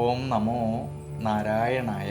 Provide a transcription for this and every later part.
ഓം നമോ നാരായണായ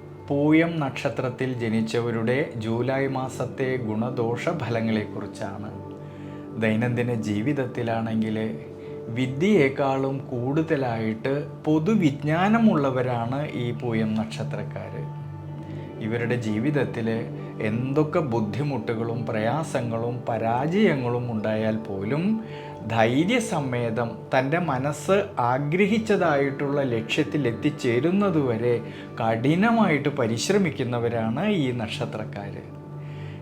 പൂയം നക്ഷത്രത്തിൽ ജനിച്ചവരുടെ ജൂലൈ മാസത്തെ ഗുണദോഷ ഫലങ്ങളെക്കുറിച്ചാണ് ദൈനംദിന ജീവിതത്തിലാണെങ്കിൽ വിദ്യയേക്കാളും കൂടുതലായിട്ട് പൊതുവിജ്ഞാനമുള്ളവരാണ് ഈ പൂയം നക്ഷത്രക്കാർ ഇവരുടെ ജീവിതത്തിൽ എന്തൊക്കെ ബുദ്ധിമുട്ടുകളും പ്രയാസങ്ങളും പരാജയങ്ങളും ഉണ്ടായാൽ പോലും ധൈര്യസമേതം തന്റെ മനസ്സ് ആഗ്രഹിച്ചതായിട്ടുള്ള ലക്ഷ്യത്തിൽ എത്തിച്ചേരുന്നതുവരെ കഠിനമായിട്ട് പരിശ്രമിക്കുന്നവരാണ് ഈ നക്ഷത്രക്കാർ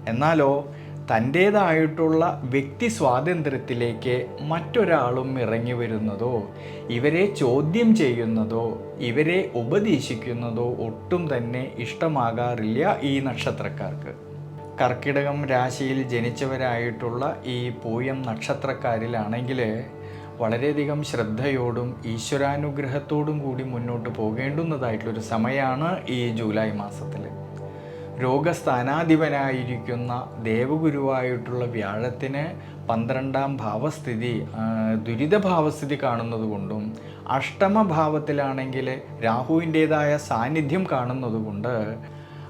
എന്നാലോ തന്റേതായിട്ടുള്ള വ്യക്തി സ്വാതന്ത്ര്യത്തിലേക്ക് മറ്റൊരാളും ഇറങ്ങി വരുന്നതോ ഇവരെ ചോദ്യം ചെയ്യുന്നതോ ഇവരെ ഉപദേശിക്കുന്നതോ ഒട്ടും തന്നെ ഇഷ്ടമാകാറില്ല ഈ നക്ഷത്രക്കാർക്ക്. കർക്കിടകം രാശിയിൽ ജനിച്ചവരായിട്ടുള്ള ഈ പൂയം നക്ഷത്രക്കാരിലാണെങ്കിൽ വളരെയധികം ശ്രദ്ധയോടും ഈശ്വരാനുഗ്രഹത്തോടും കൂടി മുന്നോട്ട് പോകേണ്ടുന്നതായിട്ടുള്ളൊരു സമയമാണ് ഈ ജൂലൈ മാസത്തിൽ. രോഗസ്ഥാനാധിപനായിരിക്കുന്ന ദേവഗുരുവായിട്ടുള്ള വ്യാഴത്തിന് പന്ത്രണ്ടാം ഭാവസ്ഥിതി ദുരിത ദുരിതഭാവസ്ഥിതി കാണുന്നതുകൊണ്ടും അഷ്ടമഭാവത്തിലാണെങ്കിൽ രാഹുവിന്റേതായ സാന്നിധ്യം കാണുന്നത് കൊണ്ട്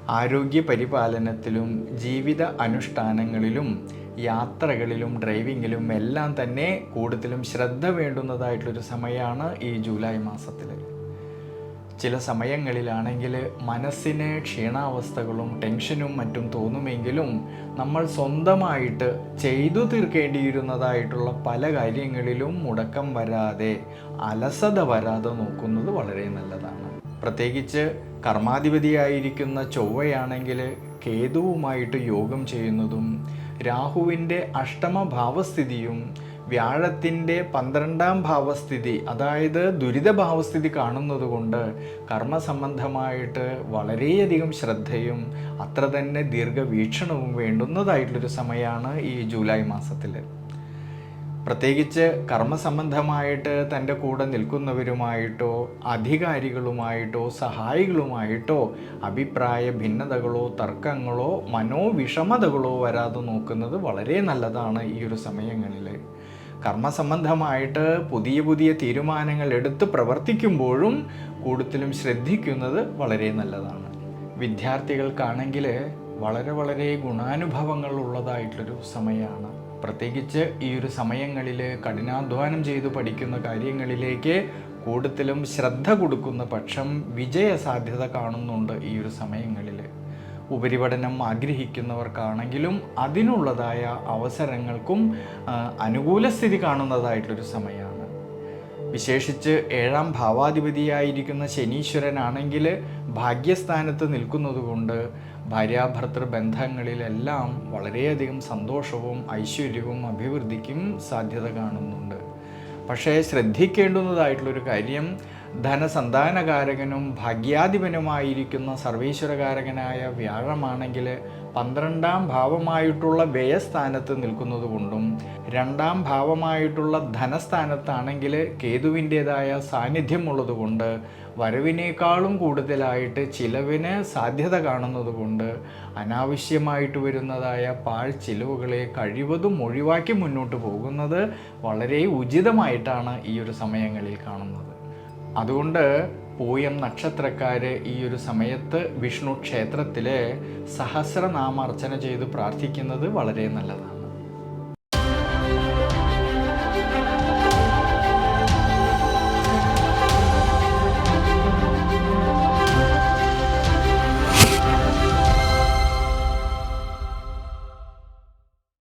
ആരോഗ്യ പരിപാലനത്തിലും ജീവിത അനുഷ്ഠാനങ്ങളിലും യാത്രകളിലും ഡ്രൈവിങ്ങിലും എല്ലാം തന്നെ കൂടുതലും ശ്രദ്ധ വേണ്ടുന്നതായിട്ടുള്ളൊരു സമയമാണ് ഈ ജൂലൈ മാസത്തിൽ ചില സമയങ്ങളിലാണെങ്കിൽ മനസ്സിന് ക്ഷീണാവസ്ഥകളും ടെൻഷനും മറ്റും തോന്നുമെങ്കിലും നമ്മൾ സ്വന്തമായിട്ട് ചെയ്തു തീർക്കേണ്ടിയിരുന്നതായിട്ടുള്ള പല കാര്യങ്ങളിലും മുടക്കം വരാതെ അലസത വരാതെ നോക്കുന്നത് വളരെ നല്ലതാണ്. പ്രത്യേകിച്ച് കർമാധിപതിയായിരിക്കുന്ന ചൊവ്വയാണെങ്കിൽ കേതുവുമായിട്ട് യോഗം ചെയ്യുന്നതും രാഹുവിന്റെ അഷ്ടമഭാവസ്ഥിതിയും വ്യാഴത്തിന്റെ പന്ത്രണ്ടാം ഭാവസ്ഥിതി അതായത് ദുരിതഭാവസ്ഥിതി കാണുന്നത് കൊണ്ട് കർമ്മസംബന്ധമായിട്ട് വളരെയധികം ശ്രദ്ധയും അത്ര തന്നെ ദീർഘവീക്ഷണവും വേണ്ടുന്നതായിട്ടുള്ളൊരു സമയമാണ് ഈ ജൂലൈ മാസത്തിൽ പ്രത്യേകിച്ച് കർമ്മസംബന്ധമായിട്ട് തന്റെ കൂടെ നിൽക്കുന്നവരുമായിട്ടോ അധികാരികളുമായിട്ടോ സഹായികളുമായിട്ടോ അഭിപ്രായ ഭിന്നതകളോ തർക്കങ്ങളോ മനോവിഷമതകളോ വരാതെ നോക്കുന്നത് വളരെ നല്ലതാണ് ഈ ഒരു സമയങ്ങളിൽ. കർമ്മസംബന്ധമായിട്ട് പുതിയ പുതിയ തീരുമാനങ്ങൾ എടുത്ത് പ്രവർത്തിക്കുമ്പോഴും കൂടുതലും ശ്രദ്ധിക്കുന്നത് വളരെ നല്ലതാണ്. വിദ്യാർത്ഥികൾക്കാണെങ്കിൽ വളരെ വളരെ ഗുണാനുഭവങ്ങൾ ഉള്ളതായിട്ടുള്ളൊരു സമയമാണ്. പ്രത്യേകിച്ച് ഈ ഒരു സമയങ്ങളിൽ കഠിനാധ്വാനം ചെയ്ത് പഠിക്കുന്ന കാര്യങ്ങളിലേക്ക് കൂടുതലും ശ്രദ്ധ കൊടുക്കുന്ന പക്ഷം വിജയ സാധ്യത കാണുന്നുണ്ട് ഈ ഒരു സമയങ്ങളിൽ ഉപരിപഠനം ആഗ്രഹിക്കുന്നവർക്കാണെങ്കിലും അതിനുള്ളതായ അവസരങ്ങൾക്കും അനുകൂല സ്ഥിതി കാണുന്നതായിട്ടൊരു സമയമാണ് വിശേഷിച്ച് ഏഴാം ഭാവാധിപതിയായിരിക്കുന്ന ശനീശ്വരനാണെങ്കിൽ ഭാഗ്യസ്ഥാനത്ത് നിൽക്കുന്നത് കൊണ്ട് ഭാര്യാഭർത്തൃ ബന്ധങ്ങളിലെല്ലാം വളരെയധികം സന്തോഷവും ഐശ്വര്യവും അഭിവൃദ്ധിക്കും സാധ്യത കാണുന്നുണ്ട്. പക്ഷേ ശ്രദ്ധിക്കേണ്ടുന്നതായിട്ടുള്ളൊരു കാര്യം ധനസന്താനകാരകനും ഭാഗ്യാധിപനുമായിരിക്കുന്ന സർവീശ്വരകാരകനായ വ്യാഴമാണെങ്കിൽ പന്ത്രണ്ടാം ഭാവമായിട്ടുള്ള വ്യയസ്ഥാനത്ത് നിൽക്കുന്നത് കൊണ്ടും രണ്ടാം ഭാവമായിട്ടുള്ള ധനസ്ഥാനത്താണെങ്കിൽ കേതുവിന്റേതായ സാന്നിധ്യം ഉള്ളതുകൊണ്ട് വരവിനേക്കാളും കൂടുതലായിട്ട് ചിലവിന് സാധ്യത കാണുന്നത് കൊണ്ട് അനാവശ്യമായിട്ട് വരുന്നതായ പാൾ ചിലവുകളെ കഴിവതും ഒഴിവാക്കി മുന്നോട്ട് പോകുന്നത് വളരെ ഉചിതമായിട്ടാണ് ഈ ഒരു സമയങ്ങളിൽ കാണുന്നത്. അതുകൊണ്ട് പൂയം നക്ഷത്രക്കാർ ഈ ഒരു സമയത്ത് വിഷ്ണു ക്ഷേത്രത്തിൽ സഹസ്രനാമാർച്ചന ചെയ്ത് പ്രാർത്ഥിക്കുന്നത് വളരെ നല്ലതാണ്.